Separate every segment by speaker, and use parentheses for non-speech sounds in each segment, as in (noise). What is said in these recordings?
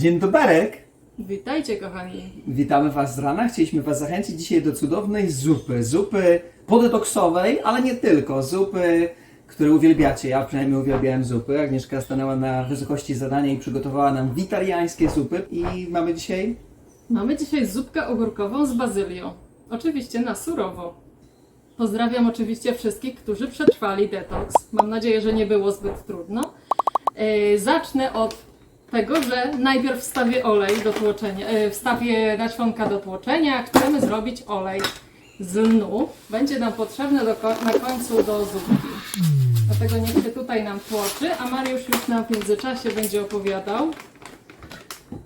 Speaker 1: Dzień doberek!
Speaker 2: Witajcie kochani.
Speaker 1: Witamy Was z rana. Chcieliśmy Was zachęcić dzisiaj do cudownej zupy. Zupy podetoksowej, ale nie tylko. Zupy, które uwielbiacie. Ja przynajmniej uwielbiałem zupy. Agnieszka stanęła na wysokości zadania i przygotowała nam witariańskie zupy. I mamy dzisiaj
Speaker 2: Mamy dzisiaj zupkę ogórkową z bazylią. Oczywiście na surowo. Pozdrawiam oczywiście wszystkich, którzy przetrwali detoks. Mam nadzieję, że nie było zbyt trudno. Yy, zacznę od tego, że najpierw wstawię olej do tłoczenia, yy, wstawię nasionka do tłoczenia. Chcemy zrobić olej z lnu. Będzie nam potrzebny do, na końcu do zupki. Dlatego niech się tutaj nam tłoczy, a Mariusz już nam w międzyczasie będzie opowiadał.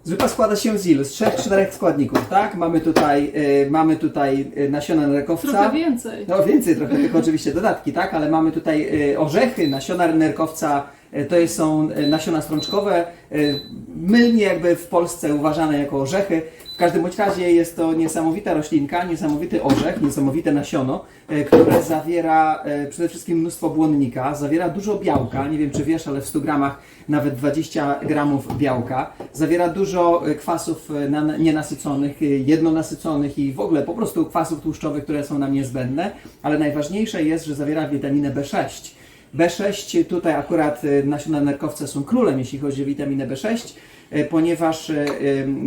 Speaker 1: Zupa składa się z ilu? Z trzech, czterech składników, tak? Mamy tutaj, y, mamy tutaj y, nasiona nerkowca.
Speaker 2: Trochę więcej.
Speaker 1: No więcej trochę, tylko oczywiście dodatki, tak? Ale mamy tutaj y, orzechy, nasiona nerkowca, to jest, są y, nasiona strączkowe, y, mylnie jakby w Polsce uważane jako orzechy. W każdym bądź razie jest to niesamowita roślinka, niesamowity orzech, niesamowite nasiono, które zawiera przede wszystkim mnóstwo błonnika, zawiera dużo białka, nie wiem czy wiesz, ale w 100 gramach nawet 20 gramów białka, zawiera dużo kwasów na- nienasyconych, jednonasyconych i w ogóle po prostu kwasów tłuszczowych, które są nam niezbędne, ale najważniejsze jest, że zawiera witaminę B6. B6, tutaj akurat y, nasiona nerkowca są królem, jeśli chodzi o witaminę B6, y, ponieważ y,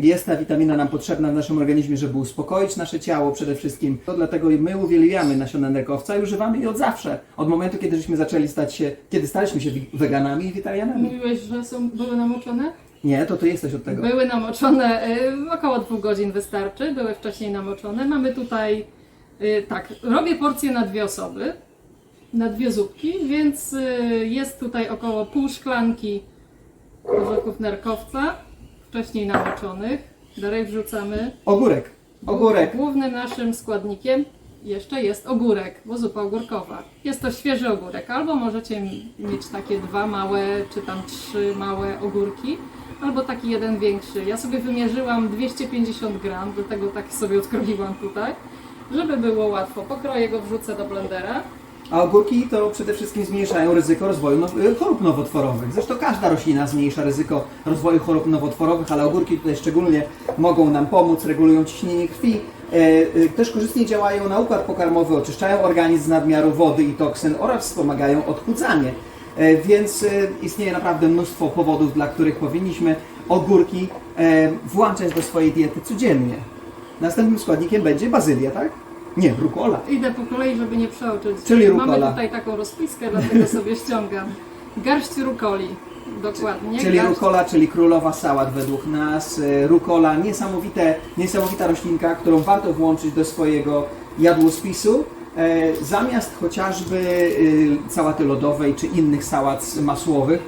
Speaker 1: jest ta witamina nam potrzebna w naszym organizmie, żeby uspokoić nasze ciało przede wszystkim. To dlatego my uwielbiamy nasiona nerkowca i używamy jej od zawsze. Od momentu, kiedy żeśmy zaczęli stać się, kiedy staliśmy się weganami i witarianami.
Speaker 2: Mówiłeś, że są, były namoczone?
Speaker 1: Nie, to ty jesteś od tego.
Speaker 2: Były namoczone, około dwóch godzin wystarczy, były wcześniej namoczone. Mamy tutaj, tak, robię porcję na dwie osoby, na dwie zupki, więc y, jest tutaj około pół szklanki orzechów nerkowca, wcześniej namoczonych. Dalej wrzucamy.
Speaker 1: Ogórek. Ogórek.
Speaker 2: Głównym naszym składnikiem jeszcze jest ogórek, bo zupa ogórkowa. Jest to świeży ogórek, albo możecie mieć takie dwa małe, czy tam trzy małe ogórki, albo taki jeden większy. Ja sobie wymierzyłam 250 gram, do tego tak sobie odkroiłam tutaj, żeby było łatwo. Pokroję go, wrzucę do blendera.
Speaker 1: A ogórki to przede wszystkim zmniejszają ryzyko rozwoju y, chorób nowotworowych. Zresztą każda roślina zmniejsza ryzyko rozwoju chorób nowotworowych, ale ogórki tutaj szczególnie mogą nam pomóc, regulują ciśnienie krwi. E, y, Też korzystnie działają na układ pokarmowy, oczyszczają organizm z nadmiaru wody i toksyn oraz wspomagają odchudzanie. E, Więc e, istnieje naprawdę mnóstwo powodów, dla których powinniśmy ogórki e, włączać do swojej diety codziennie. Następnym składnikiem będzie bazylia, tak? Nie, rukola.
Speaker 2: Idę po kolei, żeby nie przeoczyć.
Speaker 1: Czyli
Speaker 2: Mamy
Speaker 1: rukola.
Speaker 2: tutaj taką rozpiskę, dlatego (laughs) sobie ściągam. Garść rukoli, dokładnie.
Speaker 1: Czyli
Speaker 2: garść
Speaker 1: rukola, czyli królowa sałat według nas. E, Rukola, niesamowite, niesamowita roślinka, którą warto włączyć do swojego jadłospisu. E, zamiast chociażby e, sałaty lodowej czy innych sałat masłowych.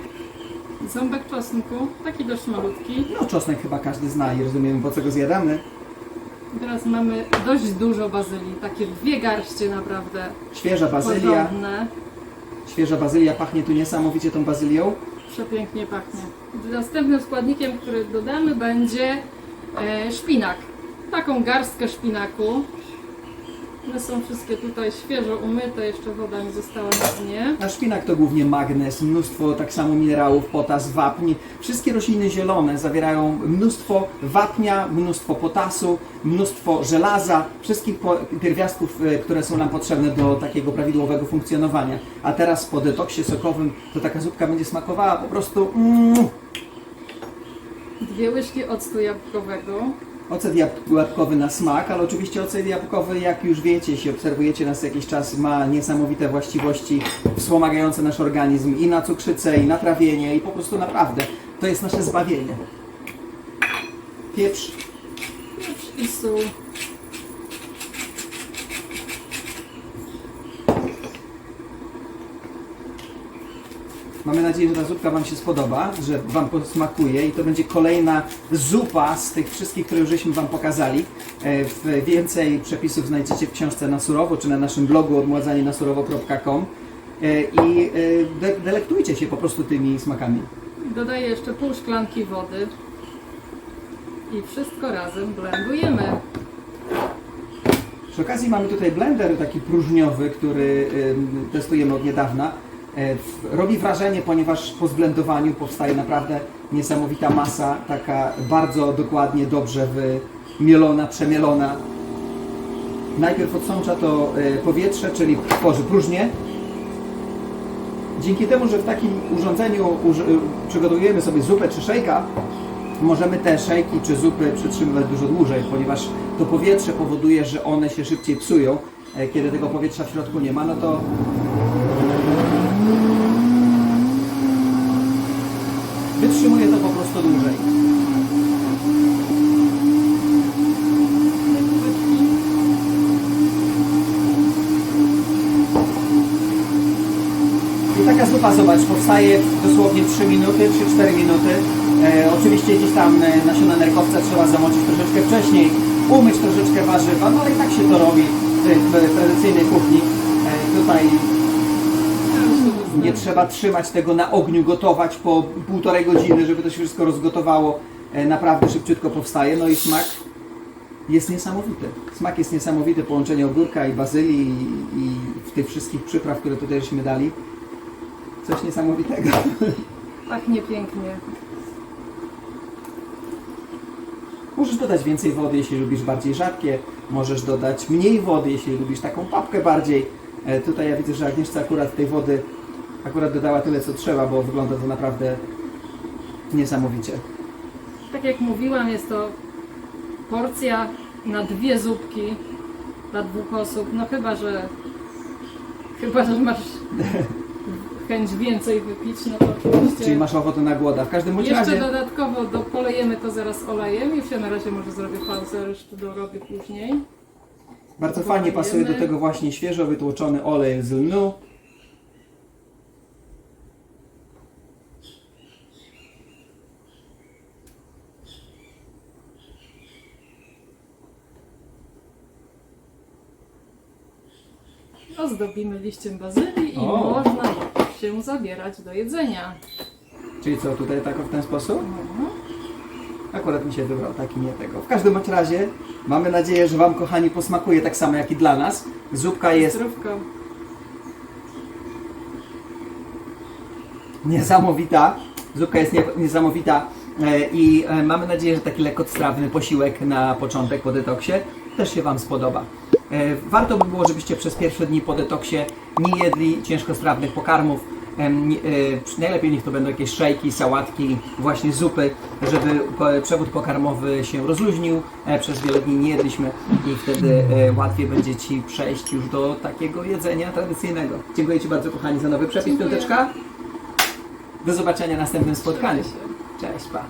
Speaker 2: Ząbek czosnku, taki dość malutki.
Speaker 1: No czosnek chyba każdy zna i rozumiemy po co go zjadamy.
Speaker 2: Teraz mamy dość dużo bazylii, takie dwie garście naprawdę
Speaker 1: Świeża bazylia.
Speaker 2: porządne.
Speaker 1: Świeża bazylia pachnie tu niesamowicie tą bazylią.
Speaker 2: Przepięknie pachnie. Następnym składnikiem, który dodamy będzie e, szpinak. Taką garstkę szpinaku. One są wszystkie tutaj świeżo umyte, jeszcze woda mi została na dnie.
Speaker 1: A szpinak to głównie magnez, mnóstwo tak samo minerałów, potas, wapń. Wszystkie rośliny zielone zawierają mnóstwo wapnia, mnóstwo potasu, mnóstwo żelaza, wszystkich pierwiastków, e, które są nam potrzebne do takiego prawidłowego funkcjonowania. A teraz po detoksie sokowym to taka zupka będzie smakowała po prostu mm,
Speaker 2: Dwie łyżki octu jabłkowego.
Speaker 1: Ocet jabłkowy na smak, ale oczywiście ocet jabłkowy, jak już wiecie, jeśli obserwujecie nas jakiś czas, ma niesamowite właściwości wspomagające nasz organizm i na cukrzycę, i na trawienie, i po prostu naprawdę to jest nasze zbawienie. Pieprz,
Speaker 2: Pieprz i sól.
Speaker 1: Mamy nadzieję, że ta zupka Wam się spodoba, że Wam posmakuje i to będzie kolejna zupa z tych wszystkich, które już żeśmy Wam pokazali. E, Więcej przepisów znajdziecie w książce na surowo, czy na naszym blogu odmładzanienasurowo.com E, i e, de- delektujcie się po prostu tymi smakami.
Speaker 2: Dodaję jeszcze pół szklanki wody. I wszystko razem blendujemy.
Speaker 1: Przy okazji mamy tutaj blender taki próżniowy, który testujemy od niedawna. E, Robi wrażenie, ponieważ po zblendowaniu powstaje naprawdę Niesamowita masa, taka bardzo dokładnie, dobrze wymielona, przemielona. Najpierw odsącza to e, powietrze, czyli tworzy próżnię. Dzięki temu, że w takim urządzeniu przygotowujemy sobie zupę czy szejka, możemy te szejki czy zupy przytrzymywać dużo dłużej, ponieważ to powietrze powoduje, że one się szybciej psują. E, Kiedy tego powietrza w środku nie ma, no to wytrzymuje to po prostu dłużej. I taka zupa, zobacz, powstaje dosłownie 3 minuty, 3-4 minuty. E, oczywiście gdzieś tam e, nasiona nerkowca trzeba zamoczyć troszeczkę wcześniej, umyć troszeczkę warzywa, no ale i tak się to robi w, w tradycyjnej kuchni. E, tutaj nie trzeba trzymać tego na ogniu, gotować po półtorej godziny, żeby to się wszystko rozgotowało. E, Naprawdę szybciutko powstaje. No i smak jest niesamowity. Smak jest niesamowity, połączenie ogórka i bazylii i, i w tych wszystkich przypraw, które tutaj żeśmy dali. Coś niesamowitego.
Speaker 2: Pachnie pięknie.
Speaker 1: Możesz dodać więcej wody, jeśli lubisz bardziej rzadkie. Możesz dodać mniej wody, jeśli lubisz taką papkę bardziej. E, Tutaj ja widzę, że Agnieszka akurat tej wody akurat dodała tyle, co trzeba, bo wygląda to naprawdę niesamowicie.
Speaker 2: Tak jak mówiłam, jest to porcja na dwie zupki dla dwóch osób. No chyba, że chyba, że masz (laughs) chęć więcej wypić, no to oczywiście.
Speaker 1: Czyli masz ochotę na głoda. W każdym bądź
Speaker 2: Jeszcze
Speaker 1: razie...
Speaker 2: dodatkowo do, polejemy to zaraz olejem. Już ja na razie może zrobię pauzę, resztę dorobię później.
Speaker 1: Bardzo fajnie pasuje do tego właśnie świeżo wytłoczony olej z lnu.
Speaker 2: Ozdobimy liściem bazylii i
Speaker 1: O.
Speaker 2: można się zabierać do jedzenia.
Speaker 1: Czyli co, tutaj tak w ten sposób?
Speaker 2: Mhm.
Speaker 1: Akurat mi się wybrał taki nie tego. W każdym bądź razie mamy nadzieję, że Wam kochani posmakuje tak samo jak i dla nas. Zupka jest
Speaker 2: Zdrówko.
Speaker 1: niesamowita. Zupka jest nie, niesamowita e, i e, mamy nadzieję, że taki lekkostrawny posiłek na początek po detoksie też się Wam spodoba. E, Warto by było, żebyście przez pierwsze dni po detoksie nie jedli ciężkostrawnych pokarmów. E, Najlepiej niech to będą jakieś szejki, sałatki, właśnie zupy, żeby przewód pokarmowy się rozluźnił. E, Przez wiele dni nie jedliśmy i wtedy łatwiej będzie Ci przejść już do takiego jedzenia tradycyjnego. Dziękuję Ci bardzo kochani za nowy przepis. Piąteczka. Do zobaczenia w następnym spotkaniu. Cześć, pa.